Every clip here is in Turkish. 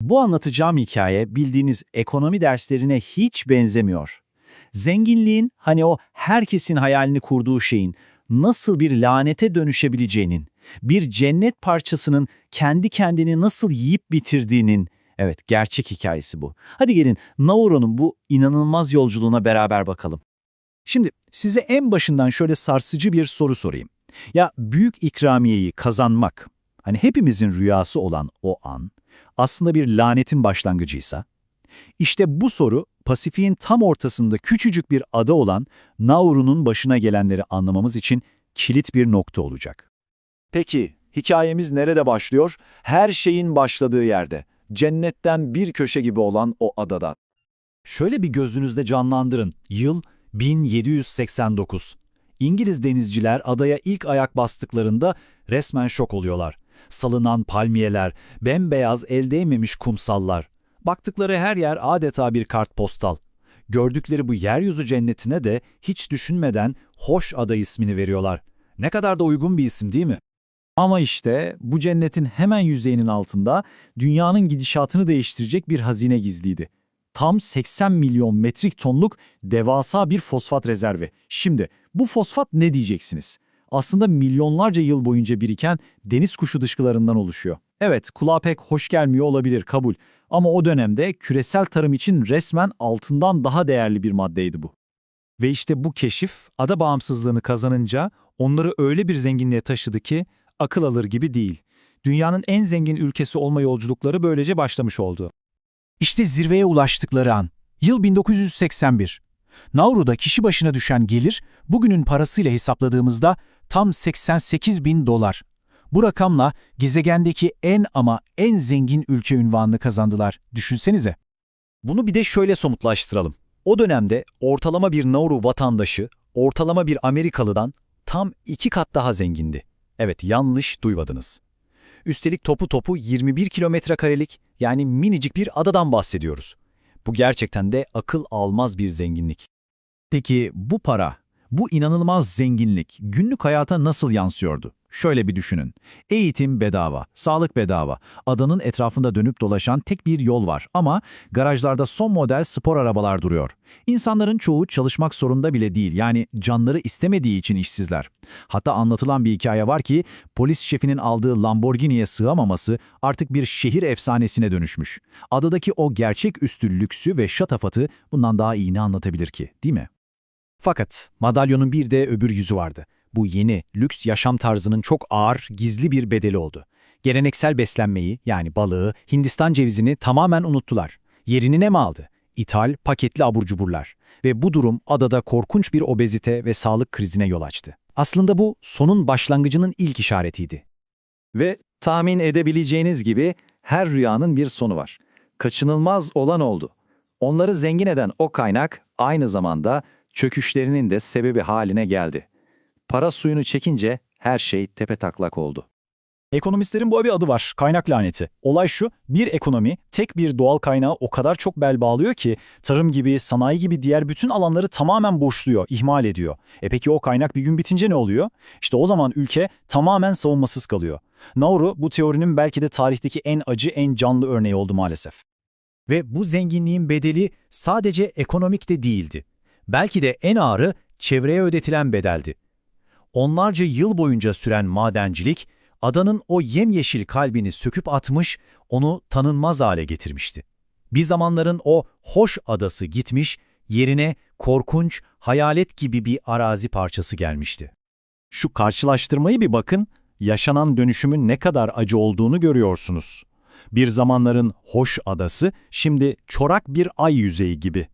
Bu anlatacağım hikaye bildiğiniz ekonomi derslerine hiç benzemiyor. Zenginliğin hani o herkesin hayalini kurduğu şeyin nasıl bir lanete dönüşebileceğinin, bir cennet parçasının kendi kendini nasıl yiyip bitirdiğinin, evet gerçek hikayesi bu. Hadi gelin Nauro'nun bu inanılmaz yolculuğuna beraber bakalım. Şimdi size en başından şöyle sarsıcı bir soru sorayım. Ya büyük ikramiyeyi kazanmak, hani hepimizin rüyası olan o an, aslında bir lanetin başlangıcıysa, işte bu soru Pasifik'in tam ortasında küçücük bir ada olan Nauru'nun başına gelenleri anlamamız için kilit bir nokta olacak. Peki, hikayemiz nerede başlıyor? Her şeyin başladığı yerde. Cennetten bir köşe gibi olan o adadan. Şöyle bir gözünüzde canlandırın. Yıl 1789. İngiliz denizciler adaya ilk ayak bastıklarında resmen şok oluyorlar. Salınan palmiyeler, bembeyaz el değmemiş kumsallar. Baktıkları her yer adeta bir kartpostal. Gördükleri bu yeryüzü cennetine de hiç düşünmeden Hoş Ada ismini veriyorlar. Ne kadar da uygun bir isim değil mi? Ama işte bu cennetin hemen yüzeyinin altında dünyanın gidişatını değiştirecek bir hazine gizliydi. Tam 80 milyon metrik tonluk devasa bir fosfat rezervi. Şimdi bu fosfat ne diyeceksiniz? Aslında milyonlarca yıl boyunca biriken deniz kuşu dışkılarından oluşuyor. Evet, kulağa pek hoş gelmiyor olabilir, kabul. Ama o dönemde küresel tarım için resmen altından daha değerli bir maddeydi bu. Ve işte bu keşif ada bağımsızlığını kazanınca onları öyle bir zenginliğe taşıdı ki akıl alır gibi değil. Dünyanın en zengin ülkesi olma yolculukları böylece başlamış oldu. İşte zirveye ulaştıkları an. Yıl 1981. Nauru'da kişi başına düşen gelir, bugünün parasıyla hesapladığımızda tam 88 bin dolar. Bu rakamla gezegendeki en ama en zengin ülke ünvanını kazandılar. Düşünsenize. Bunu bir de şöyle somutlaştıralım. O dönemde ortalama bir Nauru vatandaşı, ortalama bir Amerikalıdan tam iki kat daha zengindi. Evet, yanlış duymadınız. Üstelik topu topu 21 kilometre karelik yani minicik bir adadan bahsediyoruz. Bu gerçekten de akıl almaz bir zenginlik. Peki bu para, bu inanılmaz zenginlik günlük hayata nasıl yansıyordu? Şöyle bir düşünün. Eğitim bedava, sağlık bedava. Adanın etrafında dönüp dolaşan tek bir yol var ama garajlarda son model spor arabalar duruyor. İnsanların çoğu çalışmak zorunda bile değil yani canları istemediği için işsizler. Hatta anlatılan bir hikaye var ki polis şefinin aldığı Lamborghini'ye sığamaması artık bir şehir efsanesine dönüşmüş. Adadaki o gerçek üstü lüksü ve şatafatı bundan daha iyi ne anlatabilir ki değil mi? Fakat madalyonun bir de öbür yüzü vardı. Bu yeni, lüks yaşam tarzının çok ağır, gizli bir bedeli oldu. Geleneksel beslenmeyi, yani balığı, Hindistan cevizini tamamen unuttular. Yerini ne mi aldı? İthal, paketli abur cuburlar. Ve bu durum adada korkunç bir obezite ve sağlık krizine yol açtı. Aslında bu sonun başlangıcının ilk işaretiydi. Ve tahmin edebileceğiniz gibi her rüyanın bir sonu var. Kaçınılmaz olan oldu. Onları zengin eden o kaynak aynı zamanda çöküşlerinin de sebebi haline geldi. Para suyunu çekince her şey tepetaklak oldu. Ekonomistlerin bu bir adı var, kaynak laneti. Olay şu, bir ekonomi tek bir doğal kaynağı o kadar çok bel bağlıyor ki tarım gibi, sanayi gibi diğer bütün alanları tamamen boşluyor, ihmal ediyor. E peki o kaynak bir gün bitince ne oluyor? İşte o zaman ülke tamamen savunmasız kalıyor. Nauru bu teorinin belki de tarihteki en acı, en canlı örneği oldu maalesef. Ve bu zenginliğin bedeli sadece ekonomik de değildi. Belki de en ağırı çevreye ödetilen bedeldi. Onlarca yıl boyunca süren madencilik, adanın o yemyeşil kalbini söküp atmış, onu tanınmaz hale getirmişti. Bir zamanların o hoş adası gitmiş, yerine korkunç, hayalet gibi bir arazi parçası gelmişti. Şu karşılaştırmayı bir bakın, yaşanan dönüşümün ne kadar acı olduğunu görüyorsunuz. Bir zamanların hoş adası şimdi çorak bir ay yüzeyi gibi.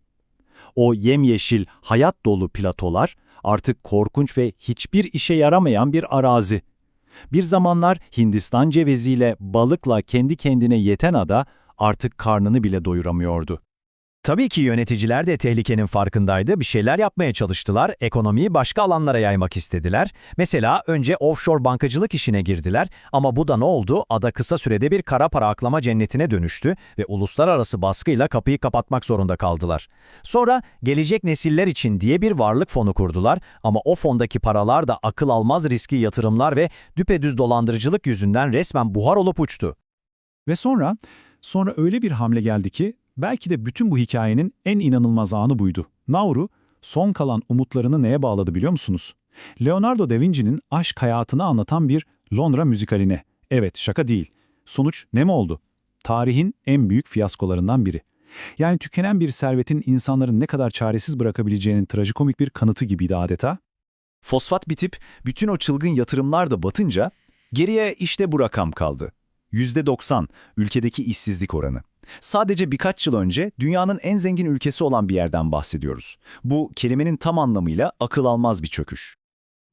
O yemyeşil, hayat dolu platolar artık korkunç ve hiçbir işe yaramayan bir arazi. Bir zamanlar Hindistan ceviziyle, balıkla kendi kendine yeten ada artık karnını bile doyuramıyordu. Tabii ki yöneticiler de tehlikenin farkındaydı, bir şeyler yapmaya çalıştılar, ekonomiyi başka alanlara yaymak istediler. Mesela önce offshore bankacılık işine girdiler ama bu da ne oldu? Ada kısa sürede bir kara para aklama cennetine dönüştü ve uluslararası baskıyla kapıyı kapatmak zorunda kaldılar. Sonra gelecek nesiller için diye bir varlık fonu kurdular ama o fondaki paralar da akıl almaz riski yatırımlar ve düpedüz dolandırıcılık yüzünden resmen buhar olup uçtu. Ve sonra, Sonra öyle bir hamle geldi ki belki de bütün bu hikayenin en inanılmaz anı buydu. Nauru son kalan umutlarını neye bağladı biliyor musunuz? Leonardo da Vinci'nin aşk hayatını anlatan bir Londra müzikaline. Evet şaka değil. Sonuç ne mi oldu? Tarihin en büyük fiyaskolarından biri. Yani tükenen bir servetin insanların ne kadar çaresiz bırakabileceğinin trajikomik bir kanıtı gibiydi adeta. Fosfat bitip bütün o çılgın yatırımlar da batınca geriye işte bu rakam kaldı. %90 ülkedeki işsizlik oranı. Sadece birkaç yıl önce dünyanın en zengin ülkesi olan bir yerden bahsediyoruz. Bu kelimenin tam anlamıyla akıl almaz bir çöküş.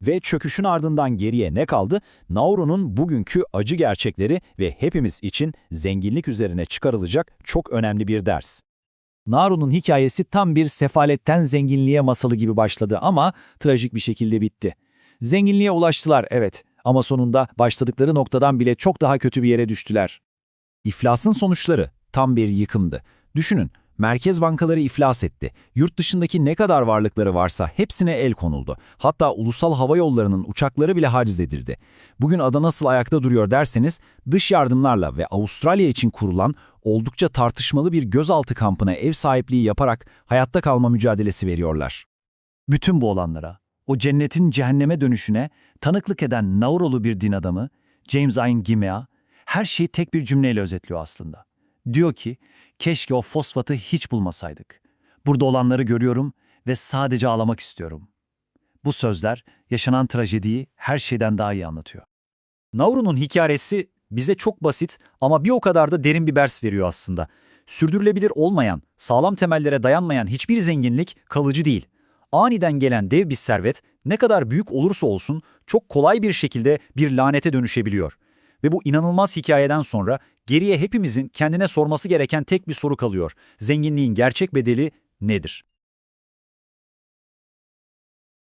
Ve çöküşün ardından geriye ne kaldı? Nauru'nun bugünkü acı gerçekleri ve hepimiz için zenginlik üzerine çıkarılacak çok önemli bir ders. Nauru'nun hikayesi tam bir sefaletten zenginliğe masalı gibi başladı ama trajik bir şekilde bitti. Zenginliğe ulaştılar evet ama sonunda başladıkları noktadan bile çok daha kötü bir yere düştüler. İflasın sonuçları tam bir yıkımdı. Düşünün, merkez bankaları iflas etti. Yurt dışındaki ne kadar varlıkları varsa hepsine el konuldu. Hatta ulusal hava yollarının uçakları bile haciz edildi. Bugün ada nasıl ayakta duruyor derseniz, dış yardımlarla ve Avustralya için kurulan oldukça tartışmalı bir gözaltı kampına ev sahipliği yaparak hayatta kalma mücadelesi veriyorlar. Bütün bu olanlara, o cennetin cehenneme dönüşüne tanıklık eden Naurolu bir din adamı, James Ayn Gimea, her şeyi tek bir cümleyle özetliyor aslında. Diyor ki, keşke o fosfatı hiç bulmasaydık. Burada olanları görüyorum ve sadece ağlamak istiyorum. Bu sözler yaşanan trajediyi her şeyden daha iyi anlatıyor. Nauru'nun hikayesi bize çok basit ama bir o kadar da derin bir ders veriyor aslında. Sürdürülebilir olmayan, sağlam temellere dayanmayan hiçbir zenginlik kalıcı değil. Aniden gelen dev bir servet ne kadar büyük olursa olsun çok kolay bir şekilde bir lanete dönüşebiliyor. Ve bu inanılmaz hikayeden sonra geriye hepimizin kendine sorması gereken tek bir soru kalıyor. Zenginliğin gerçek bedeli nedir?